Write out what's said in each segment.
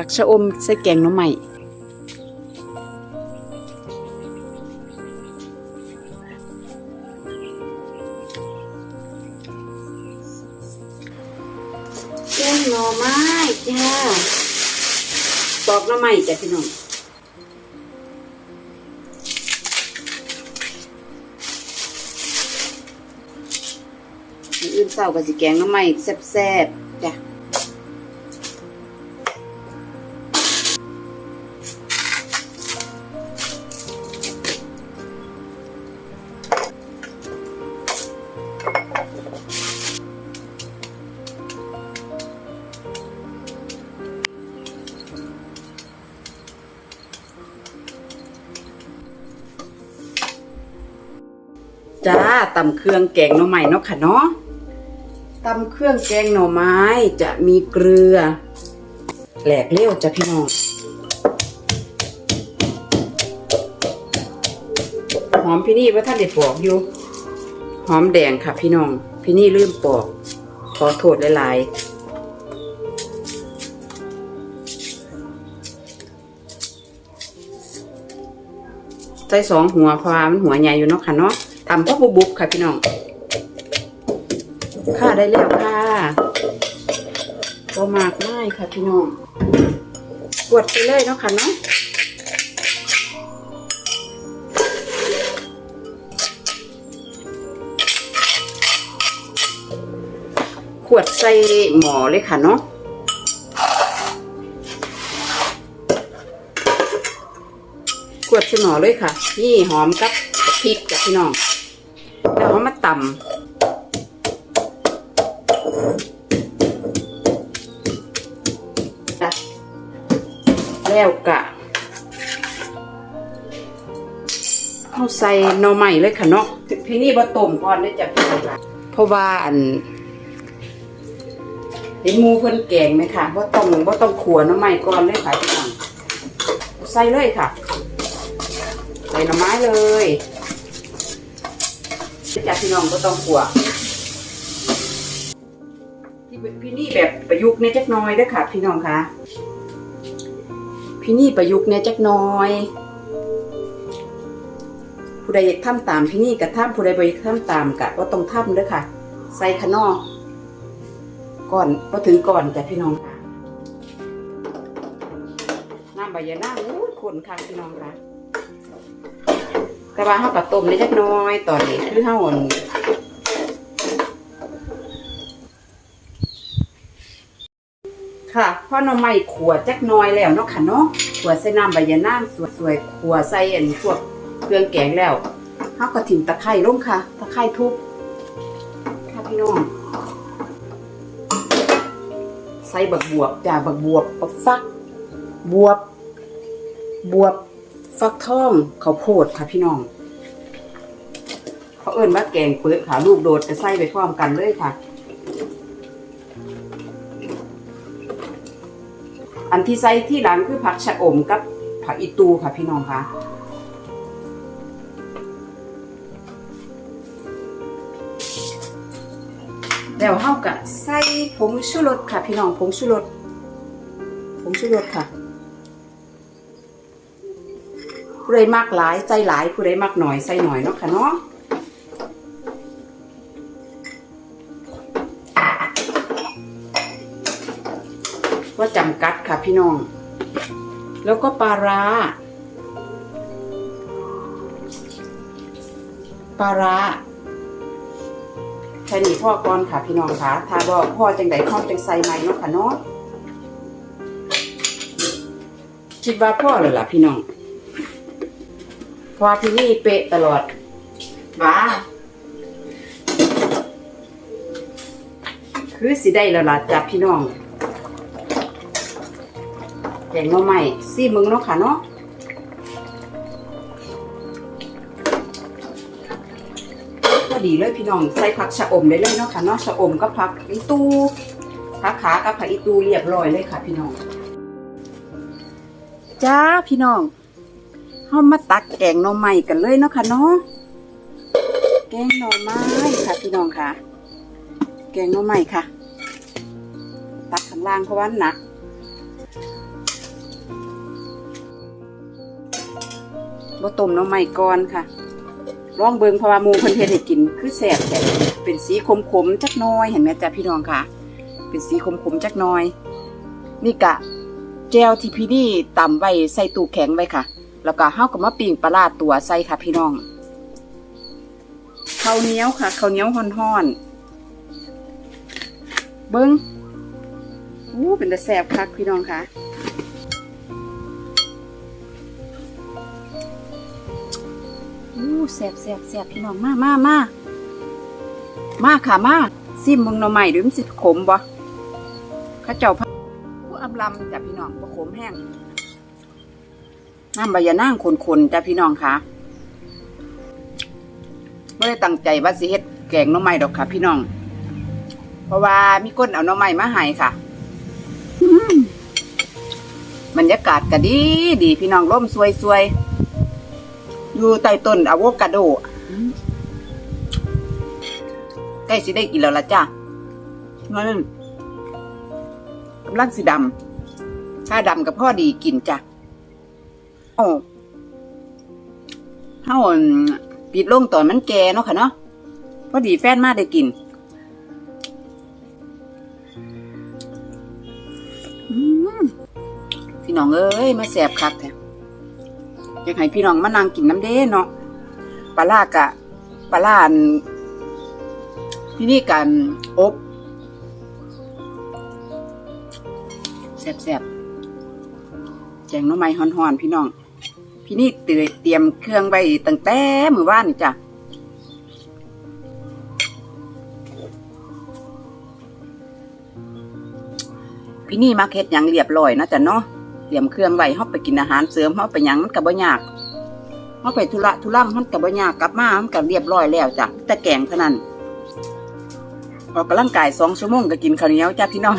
ผักชะอมใส่แกงหน้ำใหม่แกงหน่อไม้จ้าตอกหน้ำใหม่จ้ะพี่น้องมื้ออื่นเศร้าก็สิแกงหน้ำใหม่แซ่บๆจ้ะ ตำเครื่องแกงหน่อไม้เนาะค่ะเนาะตำเครื่องแกงหน่อไม้จะมีเกลือแหลกเลี้ยวจ้ะพี่น้องหอมพี่นี่ว่าท่านได้ปอกอยู่หอมแดงค่ะพี่น้อง พี่นี่ลืมปอก ขอโทษหลายๆใส่สองหัวพะวามันหัวใหญ่อยู่เนาะค่ะเนาะ ตำพ่อบุบุบค่ะพี่น้องค่ะได้แล้วค่ะก็มากง่ายค่ะพี่น้องกวดไปเลยเนาะค่ะเนาะขวดใส่หมอเลยค่ะเนาะขวดใส่หมอเลยค่ะ นี่หอมกับพริกจ้ะพี่น้อง แล้วเอามาตำจ้ะแล้วกะเอาใส่หน่อใหม่เลยค่ะเนาะพี่นี่บ่ต้มก่อนได้อจ้ะพี่น้องค่ะเพราะว่าอันเห็นหมูเพิ่นแกงไหมค่ะบ่ต้องบ่ต้องขัวหน่อใหม่ก่อนเลยค่ะพี่น้องใส่เลยค่ะ ใส่หน่อไม้เลย จากพี่น้องก็ต้องขัวที่เป็นพี่นี่แบบประยุกต์เนี่ยจักน้อยด้อค่ะ พี่น้องคะพี่นี่ประยุกต์เนี่ยจักน้อย ผู้ใดอยากทำตามพี่นี่กับทำผู้ใดบ่อยากทำตามกะว่าต้องทำด้อค่ะ ใส่ขนอก่อนพอถึงก่อนจ้ะพี่น้องค่ะน้ำใบยะนางอู้ยคนค่ะพี่น้องค่ะ แต่ว่าเฮาก็ต้มได้จักน้อยตอนนี้คือเฮาอั่นค่ะพ่อหน่อไม้ขัวจักหน้อยแล้วเนาะค่ะเนาะขัวใส่น้ำใบยะนางสวยๆขัวใส่อันพวกเครื่องแกงแล้วเฮาก็ถิ่มตะไคร้ลงค่ะ ตะไคร้ทุบค่ะพี่น้องใส่บักบวบจ้าบักบวบบักฟัก บวบ บวบ ฟักทองข้าวโพดค่ะพี่น้อง เขาเอิ้นว่าแกงเปิดค่ะลูกโดดจะใส่ไปพร้อมกันเลยค่ะ อันที่ใส่ที่หลังคือผักชะอมกับผักอีตูค่ะพี่น้องค่ะแล้วเฮากะใส่ผงชูรสค่ะพี่น้องผงชูรสผงชูรสค่ะ ผู้ใดมากหลายใจหลายผู้ใดมากหน่อยใส่หน่อยเนาะค่ะเนาะว่าจำกัดค่ะพี่น้อง แล้วก็ปลาร้าปลาร้าแค่นี้พ่อก่อนค่ะพี่น้องค่ะถ้าว่าพ่อจังใดพ่อจังใส่ใหมเนาะค่ะเนาะคิดว่าพ่อเลยล่ะพี่น้อง เพราะว่าที่นี่เป๊ะตลอดว้าคือสิได้แล้วล่ะจับพี่น้องแกงหน่อใหม่ซี่มึงเนาะค่ะเนาะก็ดีเลยพี่น้องใส่ผักชะอมได้เลยเนาะค่ะเนาะชะอมกับผักอีตูผักขากับผักอีตูเรียบร้อยเลยค่ะ พี่น้องจ้าพี่น้อง เฮามาตักแกงหน่อไม้กันเลยเนาะค่ะเนาะแกงหน่อไม้ค่ะพี่น้องค่ะ แกงหน่อไม้ค่ะ ตักข้างล่างเพราะว่าหนักเราต้มหน่อไม้ก่อนค่ะร่องเบิงพราวามูเพิ่นเฮ็ดให้กินคือแสบแต่เป็นสีขมขมจักน้อยเห็นไหมจ๊ะพี่น้องค่ะ เป็นสีขมขมจักน้อย นี่กะแจวที่พี่นี่ตำไว้ใส่ตู้แข็งไว้ค่ะ แล้วก็เฮาก็มาปิ้งปลาร้าตัวใส่ค่ะพี่น้องข้าวเหนียวค่ะข้าวเหนียวฮ้อนๆเบิ่งอู้เป็นตาแซ่บคักพี่น้องค่ะอู้แซ่บแซ่บแซ่บพี่น้องมามามามาค่ะมาซิมมึงหน่อใหม่ดูมันสิขมบ่ข้าเจ้าผู้อำลำจ้ะพี่น้องบ่ขมแห้ง น้ำใบยะนางคนๆจ้ะพี่น้องคะไม่ได้ตั้งใจว่าสิเฮ็ดแกงน่อไม้ดอกค่ะ พี่น้อง เพราะว่ามีคนเอาน่อไม้มาให้ค่ะมบรรยากาศก็ดีดีพี่น้องร่มสวยๆอยู่ใต้ต้นอะโวคาโดใกล้สิได้กินแล้วละจ้ะนั่นกำลังสีดำถ้าดำกับพ่อดีกินจ้ะ เอ้าเฮาอั่นปิดลงตอนมันแก่เนาะค่ะเนาะพอดีแฟนมาได้กินพี่น้องเอ้ยมาแสบคักแท้อยากให้พี่น้องมานั่งกินน้ำเด้เนาะปลาล่ากะปลาล่านที่นี่กันอบแซ่บๆแจงน้ำไม้ห่อนๆพี่น้อง พี่นี่เตรียมเครื่องไว้ตั้งแต่มือว่านนี่จ้ะพี่นี่มาเฮ็ดหยังเรียบร้อยนะจ๊ะเนาะเตรียมเครื่องไว้เฮาไปกินอาหารเสริมเฮาไปหยังมันก็บ่ยากเฮาไปธุระธุรังมันก็บ่ยากกลับมามันก็เรียบร้อยแล้วจ้ะแต่แกงเท่านั้นออกกำลังกาย2ชั่วโมงก็กินข้าวเหนียวจ้ะพี่น้อง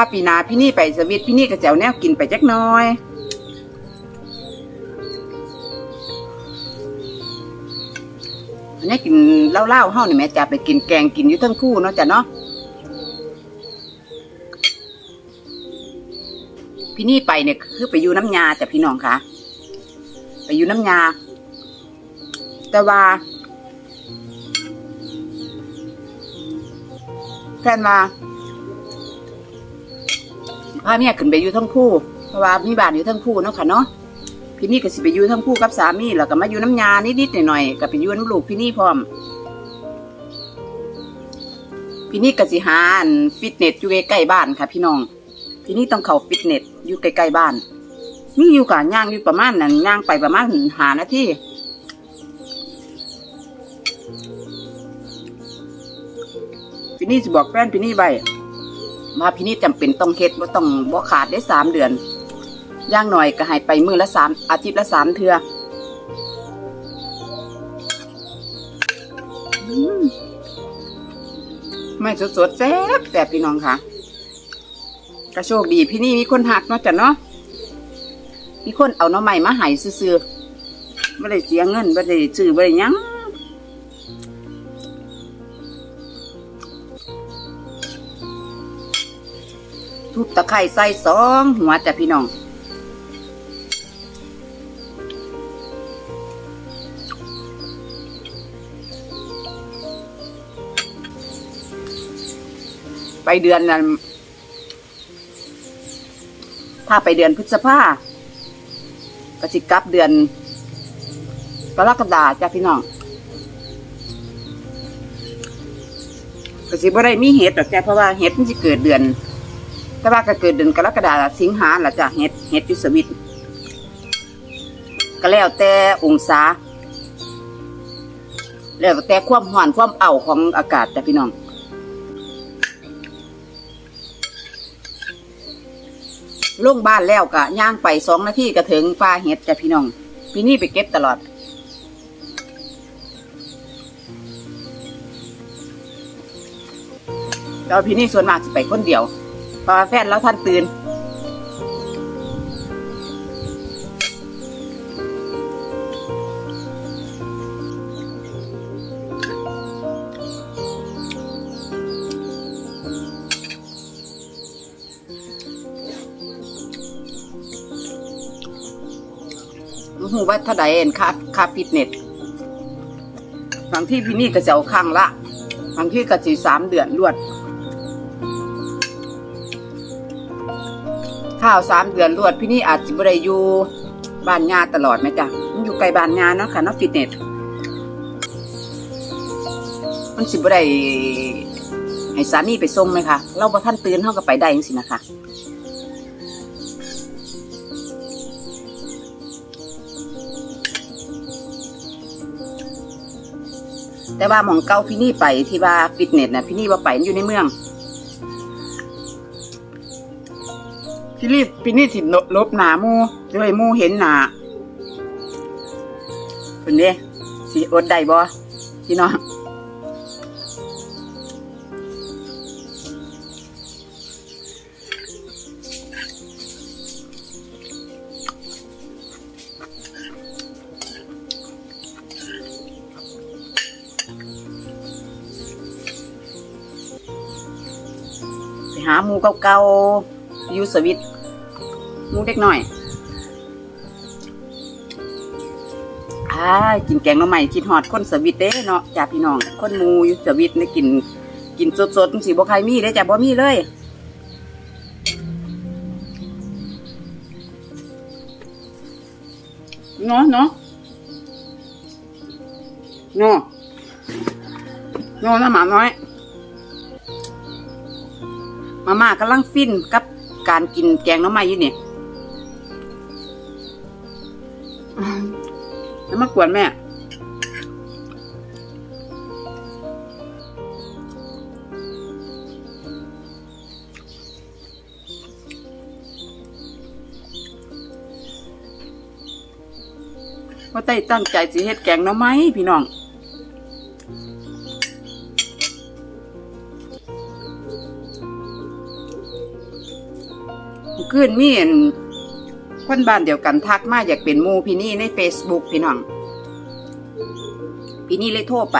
ถ้าปีนาพี่นี่ไปสวิตพี่นี่ก็จะเอาแนวกินไปจักน้อย อันนี้กินเล้าๆเฮานี่แม่จะไปกินแกงกินอยู่ทั้งคู่เนาะจ้ะเนาะพี่นี่ไปเนี่ยคือไปอยู่น้ำยาจ้ะพี่น้องคะไปอยู่น้ำยา แต่ว่าแฟนมา พาเมียขึ้นไปอยู่ทั้งคู่เพราะว่ามีบ้านอยู่ทั้งคู่เนาะค่ะเนาะพี่นี่ก็สิไปอยู่ทั้งคู่กับสามีแล้วก็มาอยู่น้ำยานิดๆหน่อยๆก็ไปอยู่น้ำลูกพี่นี่พร้อมพี่นี่ก็สิหานฟิตเนสอยู่ใกล้ๆบ้านค่ะ พี่น้องพี่นี่ต้องเข้าฟิตเนสอยู่ใกล้ๆบ้านมีอยู่กับย่างอยู่ประมาณนั้นย่างไปประมาณหานาทีพี่นี่สิบอกแฟนพี่นี่ไว้ ว่าพี่นี่จำเป็นต้องเฮ็ดว่าต้องบ่ขาดได้สามเดือนย่างหน่อยก็ให้ไปมือละสามอาทิตย์ละสามเทืออืมไม่สดๆแซ่บแต่บพี่น้องค่ะก็โชคดีพี่นี่มีคนหักเนาะจ้ะเนาะมีคนเอาน้อใหม่มาให้ซื้อๆไม่ได้เสียเงินไม่ได้ซื้อไม่ได้ยัง ทุบตะไคร้ใส่สองหัวจ้ะพี่น้องไปเดือนนั้นถ้าไปเดือนพฤษภาก็สิกลับเดือนกรกฎาจ้ะพี่น้องก็สิบ่ได้มีเห็ดหรอกจ้ะเพราะว่าเห็ดมันสิเกิดเดือน แต่ว่าก็เกิดเดือนกรกฎาสิงหาละจ้ะเฮ็ดเฮ็ดอยุสวิตก็แล้วแต่องศา แล้วแต่ความร้อนความเอาของอากาศจ้ะพี่น้องลงบ้านแล้วก็ย่างไปสองนาทีก็ถึงปลาเห็ดจ้ะพี่น้อง พี่นี่ไปเก็บตลอด แล้วพี่นี่ส่วนมากจะไปคนเดียว ปอาแฟนแล้วท่านตื่นหูว่าถ้าใดเอ็นค่าค่าฟิตเนสบางที่พี่นี่ก็จะเอาข้างละบางที่ก็จะสามเดือนลวด ข้าวสามเดือนรวดพี่นี่อาจจะไม่ได้อยู่บ้านงาตลอดไหมจ๊ะมันอยู่ไกลบ้านงาเนาะค่ะเนาะฟิตเนสมันสิบได้ให้สามีไปส่งไหมคะเราบ่ท่านตื่นเฮาก็ไปได้จังซี่นะคะแต่ว่าหมองเก่าพี่นี่ไปที่ว่าฟิตเนสน่ะพี่นี่ว่าไปมันอยู่ในเมือง พี่นี่พี่นี่สิลบหนามูจะให้หมูเห็นหนาคนนี้สิอดได้บ่พี่น้องหาหมูเก่าๆอยู่สวิต หมูเด็กหน่อยอ่ากินแกงหน่อใหม่คิดฮอดคนสวิตเด้เนาะจ้าพี่น้อง คนหมูอยู่สวิตได้กิน กินสดๆสิบ่ใครมีได้จ้าบ่มีเลยเนาะเนาะเนาะเนาะนะหมาน้อยมาม่ากำลังฟินกับการกินแกงน้ำไม้อยู่นี่ มากวนแม่ ว่าไต้ตั้งใจสิเฮ็ดแกงน้ำไหมพี่น้องขึ้นมีเห็น คนบ้านเดียวกันทักมาอยากเป็นมูพี่นี่ใน Facebook พี่น้อง พี่นี่เลยโทรไป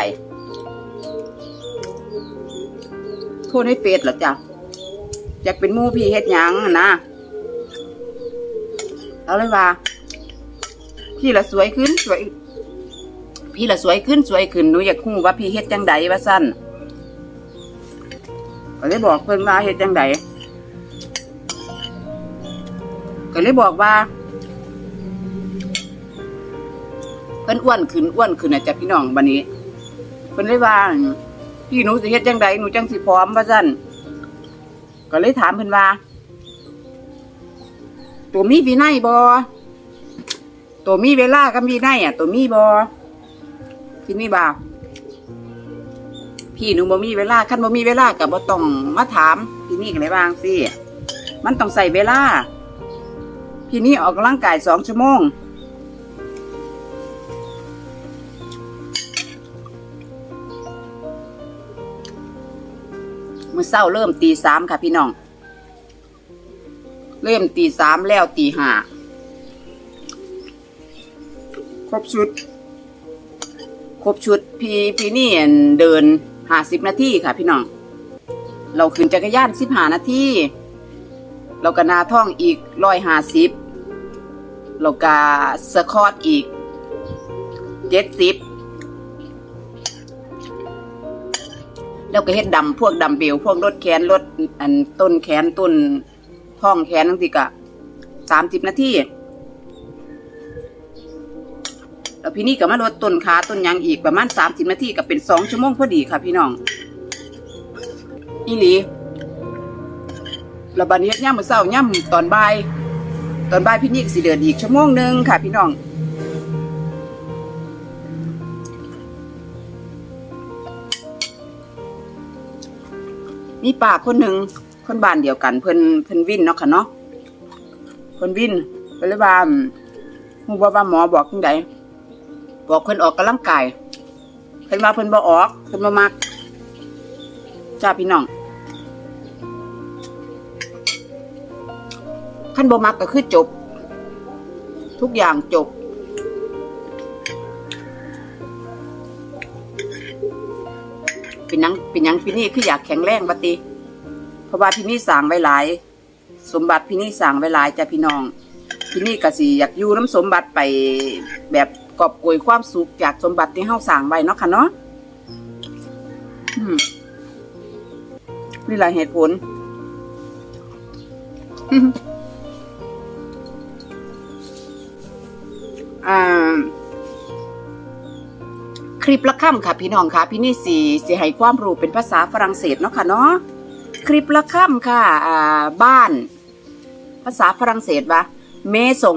โทรในเฟซหรอจ๊ะอยากเป็นมูพี่เฮ็ดยังอะนะเอาเลยว่า พี่ละสวยขึ้นสวย พี่ละสวยขึ้นสวยขึ้นหนูอยากรู้ว่าพี่เฮ็ดจังใดว่าสั้นก็เลยบอกเพิ่นว่าเฮ็ดจังใด ก็เลยบอกว่าเพิ่นอ้วนขึ้นอ้วนขึ้นนะจ๊ะพี่น้องบันนี้เพิ่นเลยว่าพี่หนูสิเฮ็ดจังใดหนูจังสิพร้อมว่าซั่นก็เลยถามเพิ่นว่า ตัวมีวินัยบ่ตัวมีเวลากับวินัยอะ ตัวมีบ่พี่นี่บ่าพี่หนูบ่มีเวลาคันบ่มีเวลาก็บ่ต้องมาถามพี่นี่ก็เลยว่างสิมันต้องใส่เวลา พี่นี่ออกกำลังกายสองชั่วโมง มื่อเศร้าเริ่มตีสามค่ะพี่น้อง เริ่มตีสามแล้วตีห้าครบชุด ครบชุด พี่พี่นี่เดินห้าสิบนาทีค่ะพี่น้อง เราขึ้นจักรยานสิบห้านาที เราก็นาท่องอีกร้อยห้าสิบเราก็สคอตอีกเจ็ดสิบแล้วก็เฮ็ดดำพวกดำเบลพวกรถแขนรถอันต้นแขนต้นท่องแขนทั้งสิกะสามสิบนาทีแล้วพี่นี่ก็มาลดต้นขาต้นยางอีกประมาณสามสิบนาทีก็เป็นสองชั่วโมงพอดีค่ะพี่น้องอีหลี แล้วบัดนี้เฮ็ดย่ำมื้อเช้าย่ำตอนบ่าย ตอนบ่ายพี่นี่ก็สิเดินอีกชั่วโมงหนึ่งค่ะ พี่น้องมีป้าคนหนึ่งคนบ้านเดียวกัน เพิ่นเพิ่นวินเนาะค่ะเนาะเพิ่นวินเพิ่นเลยว่าฮู้บ่ว่าหมอบอกจังไดบอกเพิ่นออกกำลังกายเพิ่นว่าเพิ่นบ่ออกเพิ่นบ่มักจ้าพี่น้อง ขั้นบ่มักก็คือจบ ทุกอย่างจบ เป็นยังเป็นยังพี่นี่คืออยากแข็งแรงบัดติเพราะว่าพี่นี่สั่งไว้หลาย สมบัติพี่นี่สั่งไว้หลายจ้ะพี่น้องที่นี่ก็สิอยากอยู่น้ำสมบัติไปแบบกอบโกยความสุขจากสมบัติที่เฮาสร้างไว้เนาะค่ะเนาะนี่หละเหตุผล คลิปละค่ำค่ะพี่น้องค่ะ พี่นี่สีสีให้ความรู้เป็นภาษาฝรั่งเศสเนาะค่ะเนาะคลิปละค่ำค่ะบ้าน ภาษาฝรั่งเศสวะเมซง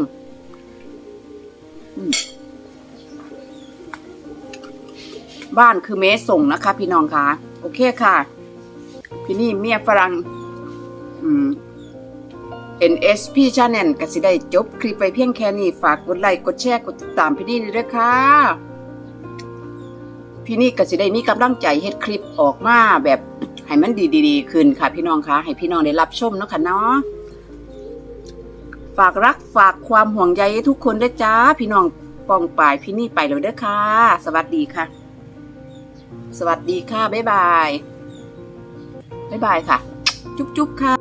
บ้านคือเมซงนะคะ พี่น้องค่ะ โอเคค่ะ พี่นี่เมียฝรั่งอืม NSP Channel ก็สิได้จบคลิปไปเพียงแค่นี้ ฝากกดไลค์ กดแชร์ กดติดตามพี่นี่ด้วยค่ะพี่นี่ก็สิได้มีกำลังใจเฮ็ดคลิปออกมาแบบให้มันดีๆขึ้นค่ะ พี่น้องคะให้พี่น้องได้รับชมเนาะค่ะเนาะฝากรักฝากความห่วงใยให้ทุกคนด้วยจ้า พี่น้องปองปายพี่นี่ไปแล้วเด้อค่ะ สวัสดีค่ะ สวัสดีค่ะ บ๊ายบาย บ๊ายบายค่ะ จุ๊บๆค่ะ